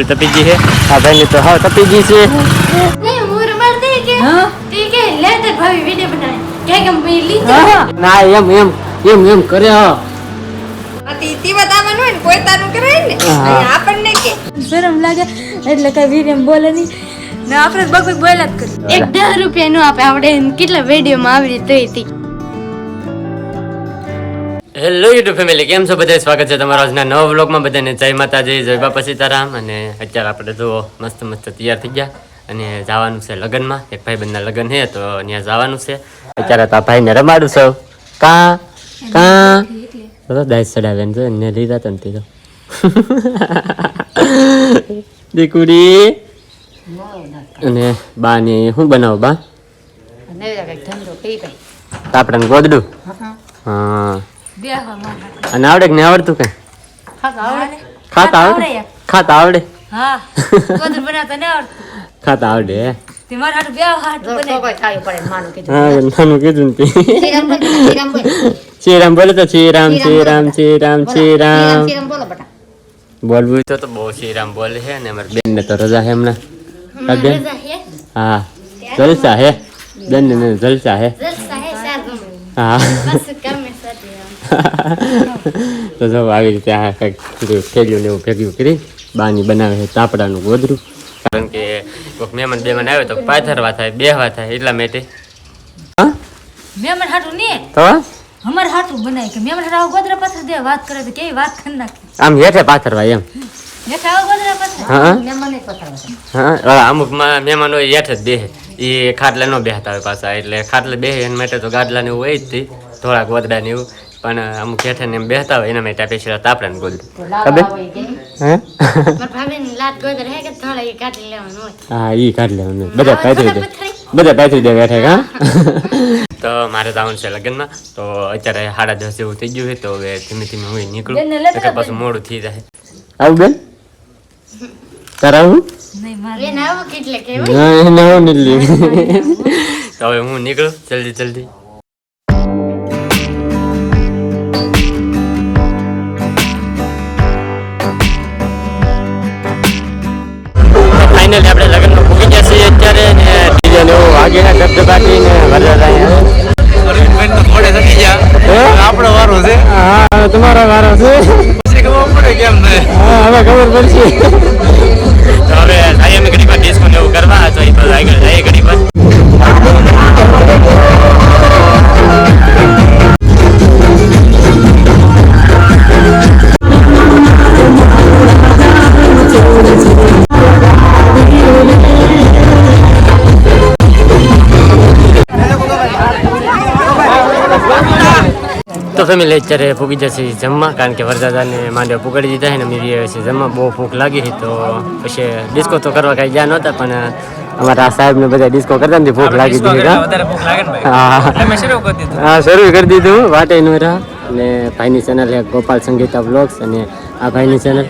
ફૂલ તપી ગઈ છે. આ ભાઈની તો હા તપી ગઈ છે વિડિયો મેં ના એમ એમ એમ એમ કરે હા. શરમ લાગે એટલે કઈ વીરેમ બોલે નહીં. ને આપણે બગ બગ બોલ્યા જ કરી એક દસ રૂપિયા નો આપે આપણે એમ કેટલા વિડીયોમાં આવડી તોય હતી. હેલો યુટ્યુબ ફેમિલી કેમ છો? બધા સ્વાગત છે તમારા આજના નવા વ્લોગમાં બધાને જય માતાજી જય બાપા સીતારામ. અને અત્યારે આપણે તો મસ્ત મસ્ત તૈયાર થઈ ગયા. અને જવાનું છે લગ્નમાં. એક ભાઈ બંધના લગ્ન છે તો ત્યાં જવાનું છે. અત્યારે તો આ ભાઈને રમાડું છું. કા? કા? તો દાસ ચડાવે ને એને લીધા તને તીધો દીકુડી. અને બા ને શું બનાવો બા? આપણે ગોદડું? હા. અને આવડે કે નહીં આવડતું કઈ? ખાતા આવડે? ખાતા આવડે? હા. ખાતા આવડે. શ્રીરામ બોલે તો શ્રીરામ શ્રીરામ શ્રીરામ શ્રીરામ બોલવું તો તો બહુ શ્રીરામ બોલે છે ને અમારી બેન ને તો રજા છે હમણાં. હા, જલસા હે બેન ને જલસા હે જલસા હે. તો જો આવી રીતે આ કંઈક ને એવું ભેગું કરી બાની બનાવે છે તાપડાનું ગોદરું. કારણ કે કોઈક મહેમાન બેમાન આવે તો પાથરવા થાય બેહવા થાય એટલા માટે. હા? મહેમાન હાટુ ને? તો અમાર હાટુ બનાય કે મહેમાન હાટુ ગોદરા પાથર દે વાત કરે તો કેવી વાત કરી નાખે? આમ હેઠે પાથરવા એમ? દેખા આવો ગોદરા હા હા. ઓલા અમુકમાં મહેમાન હોય જ બેહે. એ ખાટલા ન બેહતા હોય પાછા એટલે ખાટલે બેહે એના માટે તો ગાદલા ને એવું હોય જ થોડાક વધડા ને એવું. પણ અમુક હેઠે ને એમ બેહતા હોય એના માટે પેશી તાપડા ને ગોલ. ખબર હે? એ કાઢી લેવાનું હા ઈ કાઢ લેવાનું બધા પાથરી દે. બધા પથરી. દે બેઠે હા તો મારે જવાનું છે લગ્નમાં. તો અત્યારે સાડા દસ જેવું થઈ ગયું છે તો હવે ધીમે ધીમે હું નીકળું. એટલે પાછું મોડું થઈ જાય. આવું બેન? તારે આવું? નહીં આવું કેટલે આવું તો હવે હું નીકળું જલ્દી જલ્દી. ફાઇનલી આપણે લગ્ન પૂકી ગયા છીએ અત્યારે ને બીજા ને એવું વાગીને ધબધબાટી ને વરસાદ અહીંયા? આપણો વારો છે. હા તમારો વારો છે? ખબર પડે કેમ હા હવે ખબર પડશે. ફેમિલી અત્યારે પૂગી જશે જમવા કારણ કે વરદાદાને માંડે પુગાડી દીધા છે ને મેરી આવે છે જમવા. બહુ ભૂખ લાગી હતી તો પછી ડિસ્કો તો કરવા કાંઈ ગયા નહોતા પણ અમારા સાહેબને બધા ડિસ્કો કરતા ને ભૂખ લાગી દીધી હા. શરૂ કરી દીધું. હા શરૂ કરી દીધું વાટે નો રહ્યા અને ભાઈની ચેનલ ગોપાલ સંગીતા બ્લોગ્સ અને આ ભાઈની ચેનલ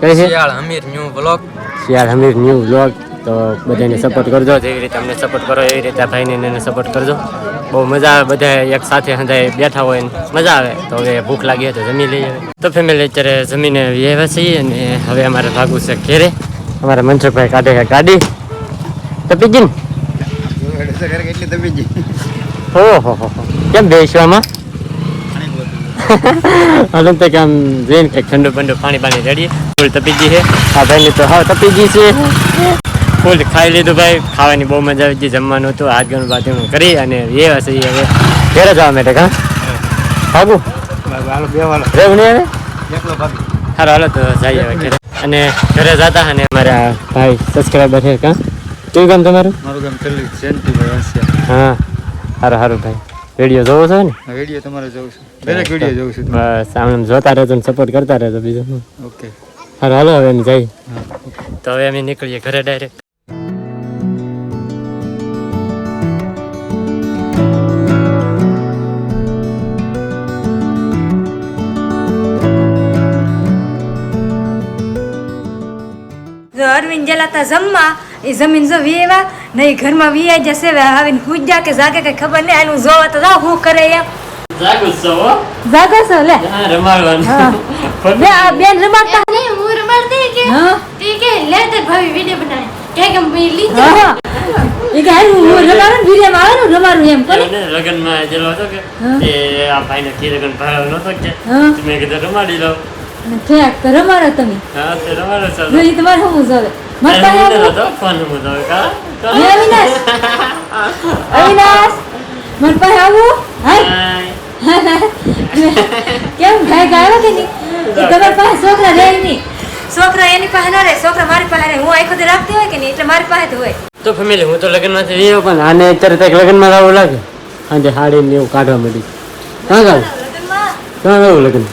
કઈ છે? Shiyal Amir new blog Shiyal Hamir new blog તો બધાને સપોર્ટ કરજો, જેવી રીતે અમને સપોર્ટ કરો, એવી રીતે ભાઈને એને સપોર્ટ કરજો. બહુ મજા આવે બધા એક સાથે હંધાય બેઠા હોય મજા આવે. તો હવે ભૂખ લાગી હોય તો જમી લઈએ. તો ફેમિલી અત્યારે જમીને આવ્યા છીએ અને હવે અમારે ભાગવું છે ઘેરે. અમારા મનસુખભાઈ કાઢે છે ગાડી. તો ને? ઓહો, હો. કેમ બેસવામાં હાલો તો કામ જઈને કંઈક ઠંડુ બંડુ પાણી પાણી રેડી તપી ગઈ છે. આ ભાઈની તો હા તપી ગઈ છે. ફૂલ ખાઈ લીધું ભાઈ. ખાવાની બહુ મજા આવી ગઈ. જમવાનું હતું. ગણું બાથગણું કરી અને એ હશે હવે ઘરે જવા માટે કા? ભાગુ રહેવું નહીં હવે સારું હાલો તો જઈએ હવે ઘરે. અને ઘરે જતા અને મારા ભાઈ સબસ્ક્રાઈબર છે કા? કેવું કામ તમારું? મારું ચલ્લી સેન્ટીભાઈ હસ્યા હા. સારું સારું ભાઈ. વીડિયો જોવો છો ને? વીડિયો તમારે જોઉં છું. દરેક વીડિયો જોઉં છું બસ આમ જોતા રહેજો ને સપોર્ટ કરતા રહેજો બીજું ઓકે. હાલો હાલો હવે અમે જઈએ. તો હવે અમે નીકળીએ ઘરે ડાયરેક્ટ જો અરવિંદ જલાતા જમવા એ જમીન જો વીએવા નહીં ઘરમાં વીઆઈ જશે હવે આવીને હુઈ જા કે જાગે કઈ ખબર નહીં આનું જોવા તો જાવ હું કરે એમ. જાગું છો, જાગો છો લે. હા, રમાડવાનું. બે બેન રમાડતા. નહીં, હું રમાડતી કે? તે કે લે તે ભાવી વિડિયો બનાય કે કે મે લીધો. એ કે હું રમાડું વીડિયો માં રમાડું એમ. કોને? એને લગ્નમાં જેલો હતો કે. એ આ ભાઈને ઘી લગ્ન ભરાયો નહોતો કે હા. મેં કીધું રમાડી લઉં. ઠેક તો રમાડો તમે? હા તે રમાડો છો જો તમારે શું જોવે મત તારે પાસે ઊંધો આવો. હતો, ફોન ઊંધો હતો, કા? કા? અવિનાશ. અવિનાશ. મન પાસે આવું? હાય હાય. કેમ ભાઈ ગાયો કે નહીં? તમારી પાસે છોકરા રહે નહીં. છોકરા એની પાસે ના રહે. છોકરા મારી પાસે રહે. હું આખો રાખતી હોય કે નહીં? એટલે મારી પાસે હોય. તો ફેમિલી હું તો લગ્નમાંથી રહ્યો પણ આને અત્યારે કંઈક લગ્નમાં આવું લાગે. સાંજે હાડી ને એવું કાઢવા મળી ગાવ કાં લગ્ન.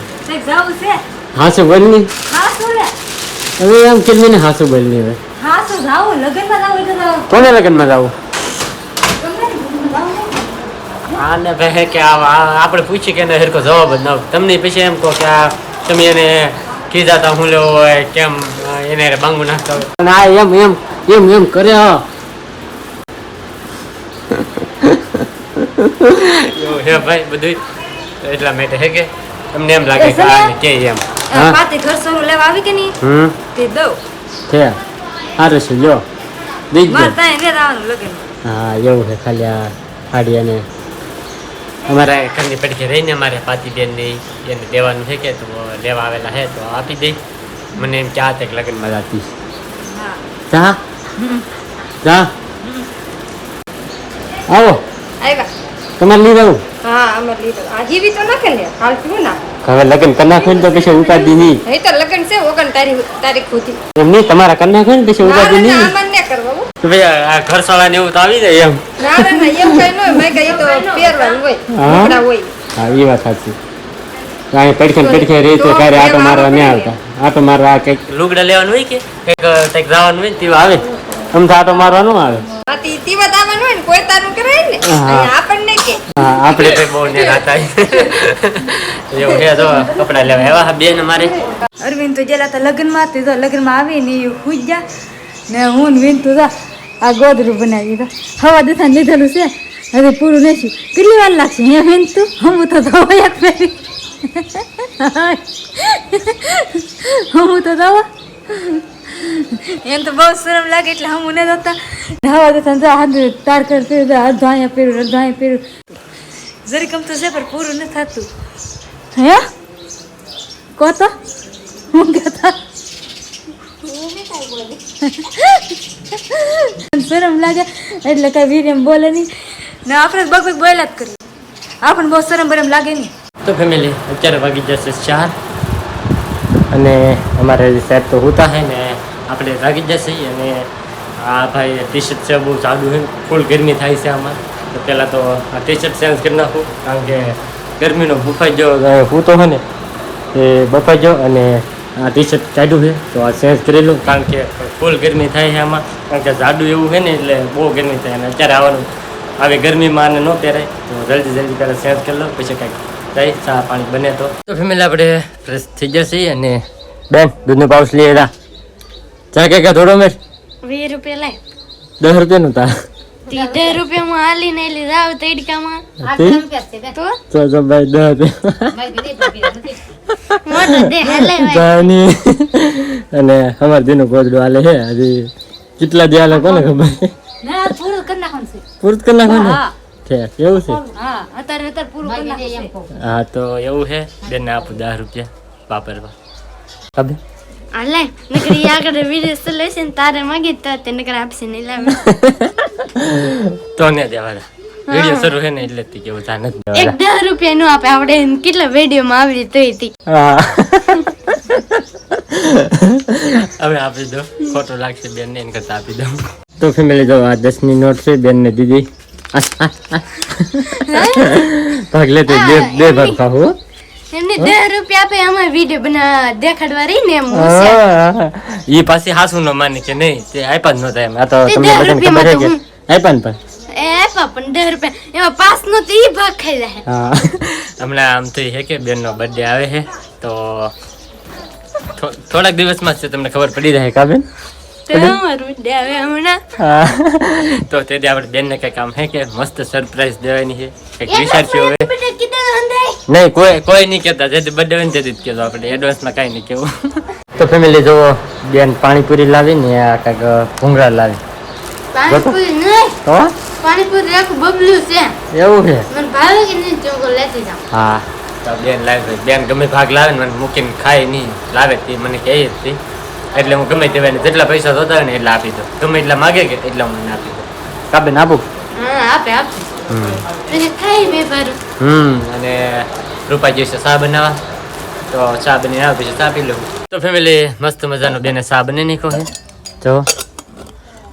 જાવું છે? હાસુ બનની હા શું રે હવે એમ કેટલી ને હાસુ બનની હવે હા શું જાવું લગ્નમાં જાવું એટલે જાવું કોને લગ્નમાં જવું ગમે ને, જાવું નહીં. આને કહે કે આ આ- આપણે પૂછી કે એને હરકો જવાબ જ ના આપે. તમને પછી એમ કહો કે આ તમે એને કીધા તા હું લેવો હોય કેમ અ, એને હારે બાંગુ નાખતા હોય અને આ એમ એમ એમ એમ કરે હા એવું હે ભાઈ બધું એટલા માટે હે કે તમને એમ લાગે કે આને કે એમ આ હા પાતે ઘર સોનું લેવા આવી કે નહીં? હમ? તે દઉં. છે. સારું છે જો દેખ મારે ત્યાં રે આવવાનું લગન હા એવું છે ખાલી આ સાડી અને અમારા ઘરની પડખે રહીને અમારે પાતીબેન ને એને દેવાનું છે કે તો લેવા આવેલા છે તો આપી દે. મને એમ કે આ તે લગ્નમાં જાતી જા. જા. આવો. તમારે લઈ જવું હા અમે લીધો. આ તો નાખે ને હાલ પીવું ના હવે લગ્ન કરી નાખો ને તો પછી ઉપાધિ નહીં. તો લગ્ન છે ઓગણ તારીખ તારીખ સુધી. એમ નહીં તમારા કરી નાખો ને પછી ઉપાધિ નહીં. આમાં ન કરવા ભાઈ આ ઘર સોળા ને એવું તો આવી જાય એમ. ના ના ના કઈ ન હોય. મેં કઈ તો પહેરવાનું હોય હા? હોય. હા એ વાત સાચી. અહીં પડખે પડખે રહી તો ક્યારે આટો મારવા નહીં. આવતા. આટો મારવા કંઈક લુગડા લેવાનું હોય કે? કંઈક કંઈક જવાનું હોય ને તેવા આવે? આમ તો આટો મારવા ન આવે. તીવત આવવાનું હોય ને કોઈ તારું કરાય ને? આપણને આપણે તો બહુ ને એવું છે તો કપડા લેવા એવા બેન મારે અરવિંદ તો જેલા તો લગ્નમાં તે તો લગ્નમાં આવી ને એ ખુજ જા ને હું ને વિન તો આ ગોદરું બનાવી તો હવા દથાને લીધેલું છે. હવે પૂરું નથી. કેટલી વાર લાગશે હે વિન તું હું તો દવા એક ફેરી. હું તો દવા એમ તો બહુ શરમ લાગે એટલે હું ઉને દોતા હવા દથાને જા હાથ તાર કર પહેર્યું જા અડધો અહીંયા પહેર્યું અડધો અહીંયા પહેર્યું જરી ગમતું છે પણ પૂરું નથી થતું. હે? કહો તો. હું કહેતા? શરમ લાગે એટલે કઈ વીરેમ બોલે નહીં. ને આપણે બગ બગ બોલ્યા જ કરીએ. આપણને બહુ શરમ બરમ લાગે નહીં. તો ફેમિલી અત્યારે વાગી જશે ચાર. અને અમારે સાહેબ તો હોતા હે ને આપણે ભાગી જશે અને આ ભાઈ ટી શર્ટ છે, બહુ જાડું છે. ફૂલ ગરમી થાય છે આમાં. તો પહેલાં તો આ ટી શર્ટ ચેન્જ કરી નાખું, કારણ કે ગરમીનો બફાઈ ગયો હું તો છે ને, એ બફાઈ ગયો અને આ ટી શર્ટ કાઢ્યું છે. તો આ ચેન્જ કરી લઉં, કારણ કે ફૂલ ગરમી થાય છે આમાં. કારણ કે જાડું એવું છે ને, એટલે બહુ ગરમી થાય અને અત્યારે આવવાનું, આવી ગરમીમાં આને ન પહેરાય. તો જલ્દી જલ્દી પહેલાં ચેન્જ કરી લઉં, પછી કાંઈક જાય, ચા પાણી બને તો. ફેમિલી આપણે ફ્રેશ થઈ જશે અને બેન, દૂધનો પાઉસ લઈ આવ્યા. ચા કે કે થોડો મેર વીસ રૂપિયા લાય દસ રૂપિયાનું તા. તી દસ રૂપિયામાં હાલી ને લીધા આવ તડકામાં. તો? તો તો ભાઈ દસ રૂપિયા. હાલે અને અમારે દીનું ગોદડું હાલે છે હજી કેટલા દી હાલે કોને ખબર? ના પૂરું કરી નાખવાનું પૂરું કરી નાખો છે એવું છે? હા અત્યારે અત્યારે પૂરું કરી નાખવાનું હા તો એવું છે બેનને આપું દસ રૂપિયા. વાપરવા. ખબર વિડિયો સોલ્યુશન તારે માગી તો તે નકર આપશે નહીં લાવે તો ને દેવાના વીડિયો શરૂ છે ને એટલે તે કેવું તા નથી એક દેવાના દસ રૂપિયા નું આપે આપણે કેટલા વીડિયો માં આવડી તો હતી હા હવે આપી દો ખોટું લાગશે બેન ને એને કરતા આપી દો તો ફેમિલી જો આ દસની નોટ છે બેન ને દીધી ભાગ લે તો બે બે ભાગ ખાવું એમને દસ રૂપિયા આપે અમારે વીડિયો બના દેખાડવા રહી ને એમ હોશિયાર. ઈ પાછી હાસુ ન માને કે નહીં તે આપ્યા જ નતા એમ. આ તો તે તમને દસ બધાને ખબર છે કે રૂપિયામાં આપ્યા ને પણ એ આપ્યા પણ દસ રૂપિયા. એમાં પાસ નો તો ઈ ભાગ ખાઈ જાય હા. હમણાં આમ તો છે કે બેનનો બર્થડે આવે છે તો થો- થોડાક દિવસમાં જ છે તમને ખબર પડી જાય કા બેન? તો અમારું birthday આવે હમણાં. હા. તો તેથી આપણે બેનને કંઈક આમ હે કે મસ્ત સરપ્રાઈઝ દેવાની છે કંઈક વિચાર છે હવે બેટા કીધું અંધાઈ નહીં કોઈ કોઈ નહીં કહેતા. જેથી બર્થડે હોય ને તેથી જ કહેતો આપણે. એડવાન્સમાં કાંઈ નહીં કહેવું. તો ફેમિલી જો બેન પાણીપુરી લાવી ને આ કાંઈક ભૂંગળા લાવી પાણીપુરી નહીં. તો પાણીપુરી આખું બબલ્યું છે. એવું છે? મને ભાવે કે નહીં ચોકો લેતી જાઉં. હા. તો બેન લાવે. બેન ગમે ભાગ લાવે ને મને મૂકીને ખાય નહીં. લાવે તે મને કહે જ તે. એટલે હું ગમે તે જેટલા પૈસા થતા હોય ને એટલા આપી દો ગમે એટલા માગે કે એટલા હું આપી દો કાબેન આપું? હા આપે આપે. હમ. ખાઈ બે હમ અને રૂપા જોઈશે શા બનાવવા? તો ચા બની આવે, પછી ચા પી લઉં. તો ફેમિલી મસ્ત મજાનો બેને શા બની નીકળો છે. જો,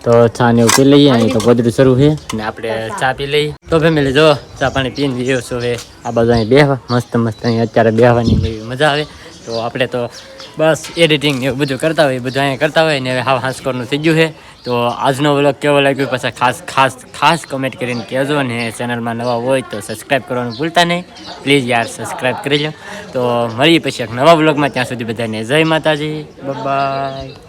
તો ચા ને પી લઈએ, અહીં તો ગોદડું શરૂ છે અને આપણે ચા પી લઈએ. તો ફેમિલી જો, ચા પાણી પીને ગયો છો. હવે આ બાજુ અહીં બેહવા, મસ્ત મસ્ત અહીં અત્યારે બેહવાની મજા આવે. તો આપણે તો બસ એડિટિંગ ને એવું બધું કરતા હોય બધું અહીંયા કરતા હોય ને હવે હાવ હાંસકોરનું થઈ ગયું છે. તો આજનો વ્લોગ કેવો લાગ્યો? પાછા ખાસ ખાસ ખાસ કમેન્ટ કરીને કહેજો ને ચેનલમાં નવા હોય તો સબસ્ક્રાઈબ કરવાનું ભૂલતા નહીં. પ્લીઝ યાર સબસ્ક્રાઈબ કરી લો તો મળીએ પછી એક નવા વ્લોગમાં ત્યાં સુધી બધાને જય માતાજી. બાય